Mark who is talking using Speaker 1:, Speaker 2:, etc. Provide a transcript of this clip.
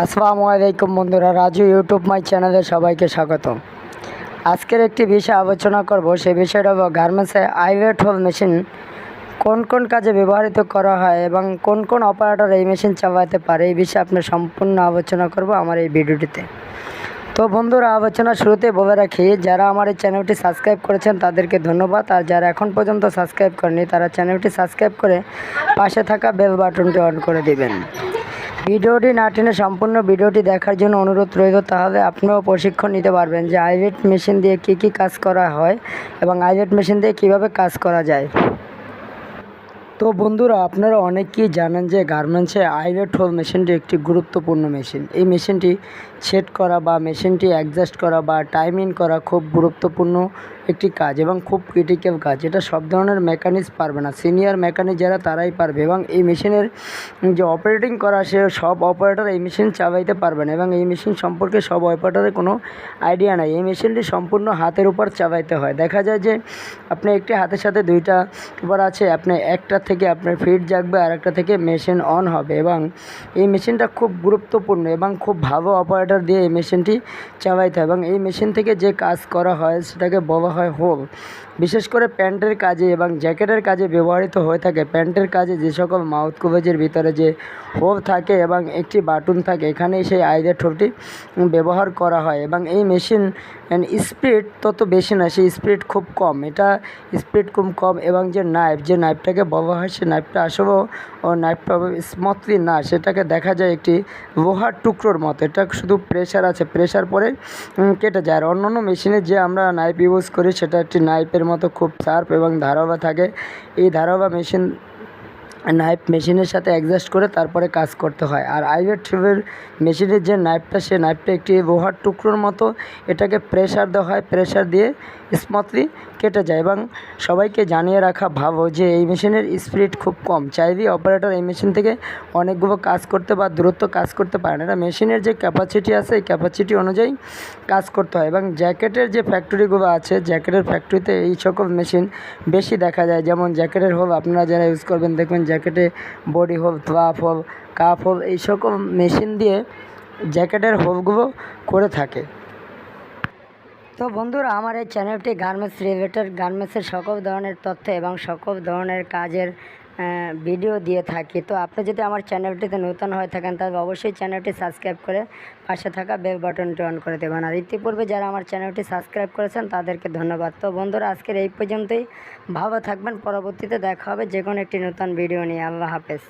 Speaker 1: আসসালামু আলাইকুম বন্ধুরা, রাজু ইউটিউব মাই চ্যানেলে সবাইকে স্বাগত আজকের একটি বিষয় আলোচনা করব সেই বিষয়টা হলো গার্মেন্টসে আইওয়েট হোল মেশিন কোন কোন কাজে ব্যবহৃত করা হয় এবং কোন কোন অপারেটর এই মেশিন চালাতে পারে, এই বিষয়ে আপনার সম্পূর্ণ আলোচনা করব আমার এই ভিডিওটিতে। তো বন্ধুরা, আলোচনা শুরুতে বলে রাখি, যারা আমার এই চ্যানেলটি সাবস্ক্রাইব করেছেন তাদেরকে ধন্যবাদ, আর যারা এখন পর্যন্ত সাবস্ক্রাইব করেনি তারা চ্যানেলটি সাবস্ক্রাইব করে পাশে থাকা বেল বাটনটি অন করে দিবেন। ভিডিওটি না টেনে সম্পূর্ণ ভিডিওটি দেখার জন্য অনুরোধ রইল, তাহলে আপনিও প্রশিক্ষণ নিতে পারবেন যে আইভেট মেশিন দিয়ে কি কি কাজ করা হয় এবং আইভেট মেশিন দিয়ে কীভাবে কাজ করা যায়। তো বন্ধুরা, আপনারা অনেকেই জানেন যে গার্মেন্টসে আইভেট হোল মেশিনটি একটি গুরুত্বপূর্ণ মেশিন। এই মেশিনটি সেট করা বা মেশিনটি অ্যাডজাস্ট করা বা টাইমিং করা খুব গুরুত্বপূর্ণ একটি কাজ এবং খুব ক্রিটিক্যাল কাজ। এটা সব ধরনের মেকানিক্স পারবে না। সিনিয়র মেকানিক যারা, তারাই পারবে এবং এই মেশিনের যে অপারেটিং করা, সে সব অপারেটর এই মেশিন চালাইতে পারবে না এবং এই মেশিন সম্পর্কে সব অপারেটরের কোনো আইডিয়া নাই। এই মেশিনটি সম্পূর্ণ হাতের উপর চালাইতে হয়। দেখা যায় যে, আপনি একটি হাতের সাথে দুইটা এবার আছে, আপনি একটা থেকে আপনার ফিট জাগবে আর একটা থেকে মেশিন অন হবে এবং এই মেশিনটা খুব গুরুত্বপূর্ণ এবং খুব ভালো অপারেটর দিয়ে এই মেশিনটি চালাইতে হয় এবং এই মেশিন থেকে যে কাজ করা হয় সেটাকে বলা হয় হোল বিশেষ করে প্যান্টের কাজে এবং জ্যাকেটের কাজে ব্যবহৃত হয়ে থাকে। প্যান্টের কাজে যে সকল মাউথ কভারেজের ভিতরে যে হোল থাকে এবং একটি বাটন থাকে, এখানেই সেই আইদের ঠোঁটটি ব্যবহার করা হয় এবং এই মেশিন স্পিড তত বেশি না, সেই স্পিড খুব কম। এটা স্পিড খুব কম এবং যে নাইফ যে নাইফটাকে বলা হয় সেই নাইফটা আসলেও ও নাইফটা স্মুথলি না, সেটাকে দেখা যায় একটি লোহার টুকরোর মতো। এটা শুধু প্রেশার আছে প্রেশার পরে কেটে যায়। আর অন্য অন্য মেশিনে যে আমরা নাইফ ইউজ করি, সেটা একটি নাইফের মতো খুব শার্প এবং ধারাবা থাকে। এই ধারাবা মেশিন নাইফ মেশিনের সাথে অ্যাডজাস্ট করে তারপরে কাজ করতে হয়। আর আইভেট টিউবের মেশিনের যে নাইফটা সে নাইফটা একটি লোহার টুকরোর মতো, এটাকে প্রেশার দেওয়া হয়। প্রেশার দিয়ে স্মুথলি কেটে যায় এবং সবাইকে জানিয়ে রাখা ভাবো যে এই মেশিনের স্পিড খুব কম। চাইলেই অপারেটর এই মেশিন থেকে অনেকগুলো কাজ করতে বা দূরত্ব কাজ করতে পারে না। এটা মেশিনের যে ক্যাপাসিটি আছে, এই ক্যাপাসিটি অনুযায়ী কাজ করতে হয় এবং জ্যাকেটের যে ফ্যাক্টরিগুলো আছে, জ্যাকেটের ফ্যাক্টরিতে এই সকল মেশিন বেশি দেখা যায়। যেমন জ্যাকেটের হোল আপনারা যারা ইউজ করবেন, দেখবেন জ্যাকেটে body hole flap hole cup hole, এই সকল মেশিন দিয়ে জ্যাকেটের হোলগুলো করে থাকে। তো বন্ধুরা, আমার এই চ্যানেলটি গার্মেন্টস রিলেটেড, গার্মেন্টসের সকল ধরনের তথ্য এবং সকল ধরনের কাজের ভিডিও দিয়ে থাকি। তো আপনি যদি আমার চ্যানেলটিতে নতুন হয়ে থাকেন, তাহলে অবশ্যই চ্যানেলটি সাবস্ক্রাইব করে পাশে থাকা বেল বাটনটি অন করে দেবেন। আর ইতিপূর্বে যারা আমার চ্যানেলটি সাবস্ক্রাইব করেছেন, তাদেরকে ধন্যবাদ। তো বন্ধুরা, আজকের এই পর্যন্তই। ভালো থাকবেন। পরবর্তীতে দেখা হবে যে কোনো একটি নতুন ভিডিও নিয়ে। আল্লাহ হাফেজ।